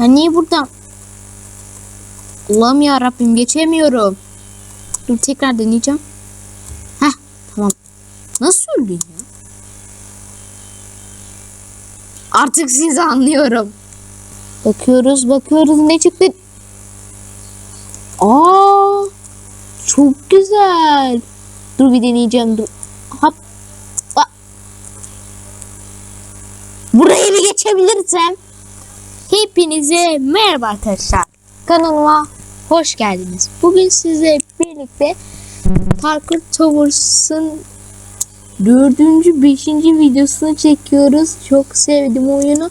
Ben niye buradan? Allah'ım ya Rabbim geçemiyorum. Dur tekrar deneyeceğim. Heh tamam. Nasıl öldün ya? Artık sizi anlıyorum. Bakıyoruz bakıyoruz ne çıktı? Aa, çok güzel. Dur bir deneyeceğim. Dur. Hop. Burayı bir geçebilirsem. Hepinize merhaba arkadaşlar. Kanalıma hoş geldiniz. Bugün sizle birlikte Parkour Towers'ın dördüncü, beşinci videosunu çekiyoruz. Çok sevdim oyunu.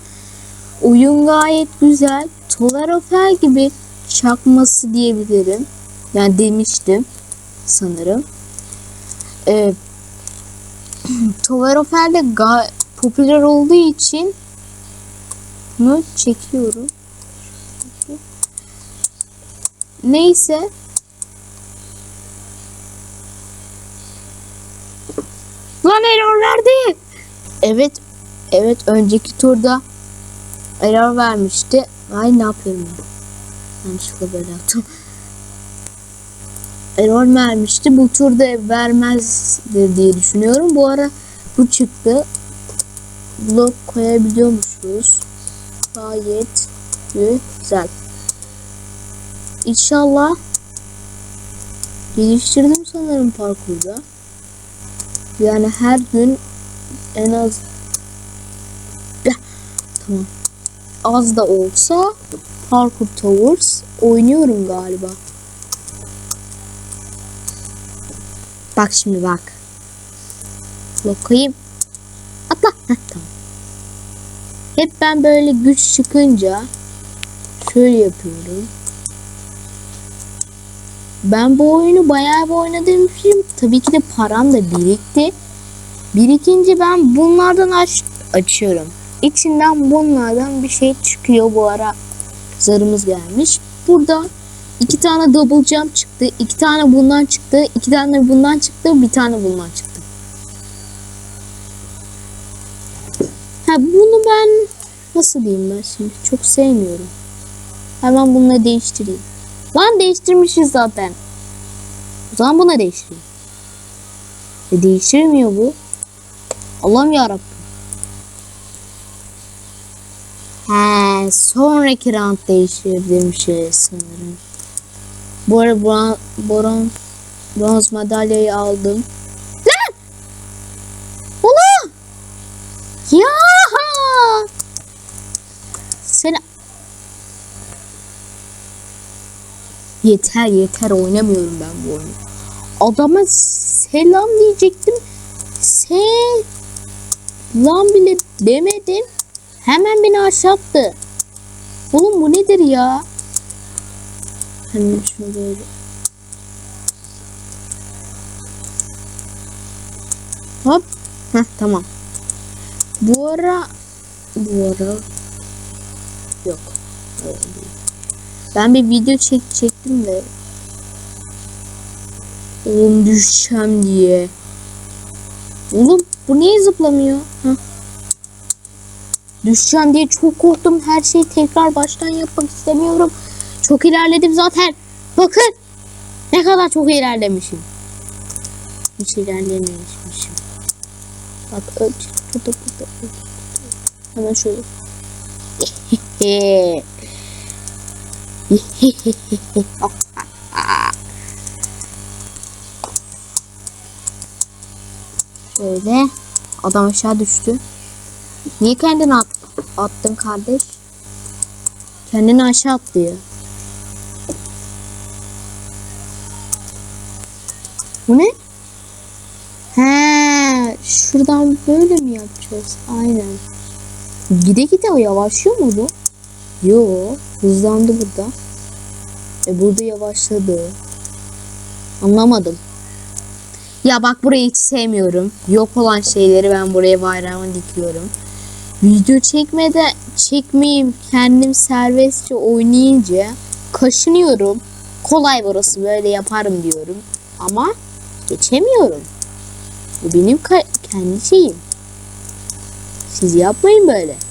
Oyun gayet güzel. Tolerofel gibi çakması diyebilirim. Yani demiştim sanırım. Ee, Tolerofel de popüler olduğu için bunu çekiyorum. Neyse. Lan error verdi. Evet. Evet önceki turda error vermişti. Ay ne yapıyorum ben? Yanlışlıkla böyle yaptım. Error vermişti. Bu turda vermezdir diye düşünüyorum. Bu ara bu çıktı. Blok koyabiliyormuşuz. Gayet güzel. İnşallah geliştirdim sanırım parkurda. Yani her gün en az tamam. Az da olsa Parkour Towers oynuyorum galiba. Bak şimdi bak. Bakayım. Atla. Heh, tamam. Hep ben böyle güç çıkınca şöyle yapıyorum. Ben bu oyunu bayağı bir oynadığım için tabii ki de param da birikti. Birikince ben bunlardan aç açıyorum. İçinden bunlardan bir şey çıkıyor bu ara. Zarımız gelmiş. Burada iki tane double jump çıktı. iki tane bundan çıktı. iki tane bundan çıktı. Bir tane bundan çıktı. Ha bunu ben nasıl diyeyim ben şimdi çok sevmiyorum. Hemen bununla değiştireyim. Lan değiştirmişiz zaten. O zaman buna değiştireyim. E değiştirmiyor bu. Allah'ım yarabbim. He, sonraki round değiştirebilirmişiz sanırım. Bu arada bron, bron, bronz madalyayı aldım. Lan! Ulan! Ya! Seni Yeter yeter oynamıyorum ben bu oyunu. Adama selam diyecektim. Selam bile demedim. Hemen beni aşağı attı. Oğlum bu nedir ya? Hemen şunu böyle. Hop. Heh, tamam. Bu ara bu ara yok. Öyle değil. Ben bir video çek çektim de Oğlum düşeceğim diye. Oğlum bu niye zıplamıyor? Heh. Düşeceğim diye çok korktum. Her şeyi tekrar baştan yapmak istemiyorum. Çok ilerledim zaten. Bakın. Ne kadar çok ilerlemişim. Hiç ilerlememişim. Bak öl. Hemen şöyle. Şöyle. Adam aşağı düştü. Niye kendini at attın kardeş? Kendini aşağı atlıyor. Bu ne? He, şuradan böyle mi yapacağız? Aynen. Gide gide o yavaşlıyor mu bu? Yo, hızlandı burada. E burada yavaşladı. Anlamadım. Ya bak burayı hiç sevmiyorum. Yok olan şeyleri ben buraya bayrağımı dikiyorum. Video çekmede çekmeyeyim kendim serbestçe oynayınca kaşınıyorum. Kolay burası böyle yaparım diyorum. Ama geçemiyorum. Bu benim kendi şeyim. Siz yapmayın böyle.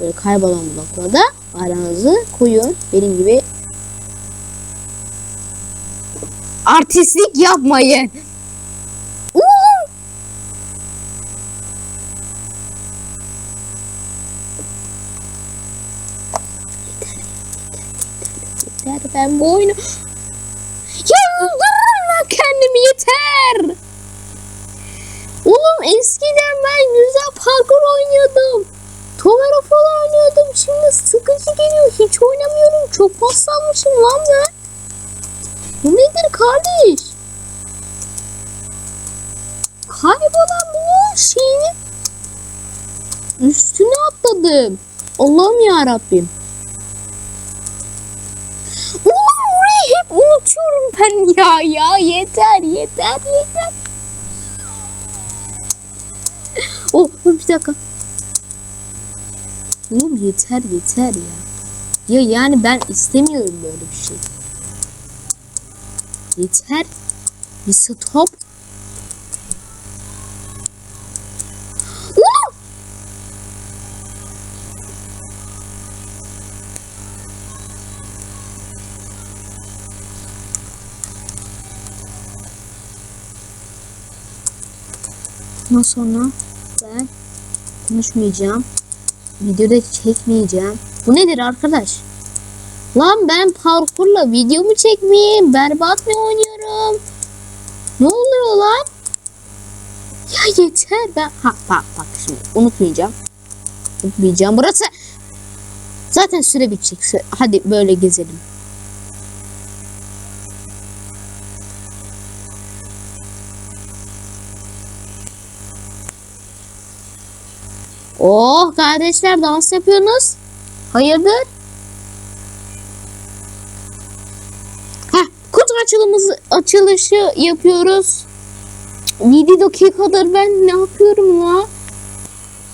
Böyle kaybolan bloklarda aranızı koyun. Benim gibi artistlik yapmayın. Oğlum. Yeter ben bu oyunu... Ya öldürürüm kendimi yeter. Oğlum eskiden ben güzel parkur oynuyordum. Tomero falan oynuyordum. Şimdi sıkıcı geliyor. Hiç oynamıyorum. Çok paslanmışım lan ben. Bu nedir kardeş? Kaybolan bu şeyini üstüne atladım. Allah'ım ya Rabbim. Ulan burayı hep unutuyorum ben ya ya yeter yeter yeter. Oh bir dakika. Oğlum yeter yeter ya. Ya yani ben istemiyorum böyle bir şey. Yeter. Bir stop. Ondan sonra ben konuşmayacağım. Videoda çekmeyeceğim. Bu nedir arkadaş? Lan ben parkurla video mu çekmeyeyim? Berbat mı oynuyorum? Ne oluyor lan? Ya yeter ben. Ha bak bak şimdi unutmayacağım. Unutmayacağım. Burası zaten süre bitecek. Hadi böyle gezelim. Oh kardeşler dans yapıyorsunuz. Hayırdır? Heh, kutu açılımızı açılışı yapıyoruz. 7 dakikadır ben ne yapıyorum la?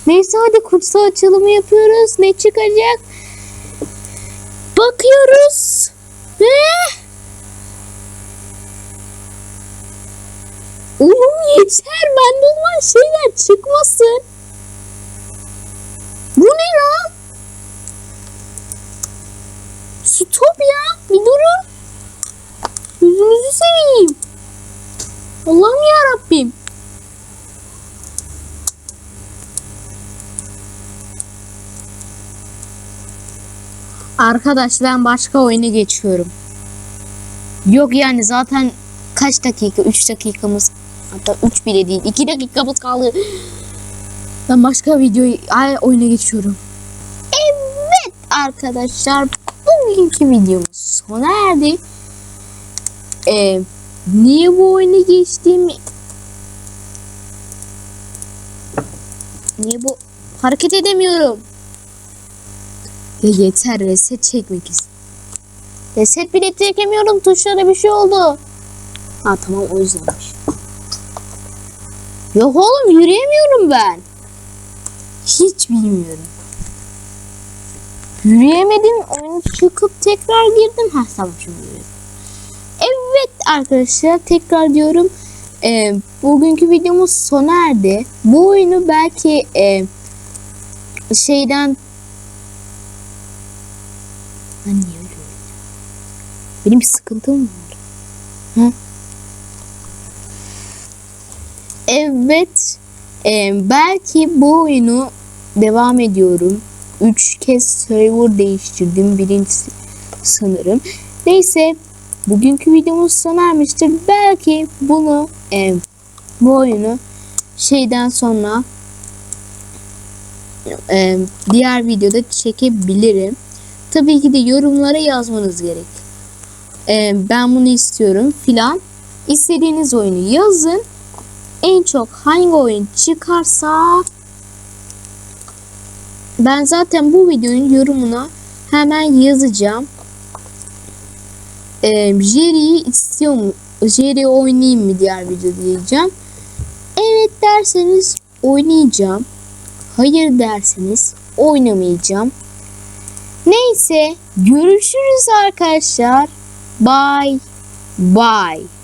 Neyse hadi kutu açılımı yapıyoruz. Ne çıkacak? Bakıyoruz. Ve Oğlum yeter bende olan şeyler çıkmasın. Bu ne lan? Stop ya. Bir durun. Yüzünüzü seveyim. Allah'ım ya Rabbim. Arkadaş ben başka oyuna geçiyorum. Yok yani zaten kaç dakika? 3 dakikamız. Hatta 3 bile değil. 2 dakikamız kaldı. Ben başka videoyu ay oyuna geçiyorum. Evet arkadaşlar bugünkü videomuz sona erdi. Ee, niye bu oyuna geçtiğimi Niye bu hareket edemiyorum? Ya yeter reset çekmek istiyorum. Reset bile çekemiyorum tuşlara bir şey oldu. Ha tamam o yüzdenmiş. Yok oğlum yürüyemiyorum ben. Hiç bilmiyorum. Yürüyemedim. Oyunu çıkıp tekrar girdim. Ha tamam şimdi yürüyorum. Evet arkadaşlar tekrar diyorum. Ee, bugünkü videomuz sona erdi. Bu oyunu belki e, şeyden ben niye ölüyorum? Benim bir sıkıntım var? Hı? Evet. e, belki bu oyunu devam ediyorum. Üç kez server değiştirdim. Birincisi sanırım. Neyse. Bugünkü videomuz sona ermiştir. Belki bunu e, bu oyunu şeyden sonra e, diğer videoda çekebilirim. Tabii ki de yorumlara yazmanız gerek. E, ben bunu istiyorum filan. İstediğiniz oyunu yazın. En çok hangi oyun çıkarsa ben zaten bu videonun yorumuna hemen yazacağım. Ee, Jerry'yi istiyor mu? Jerry oynayayım mı diğer videoda diyeceğim. Evet derseniz oynayacağım. Hayır derseniz oynamayacağım. Neyse görüşürüz arkadaşlar. Bye. Bye.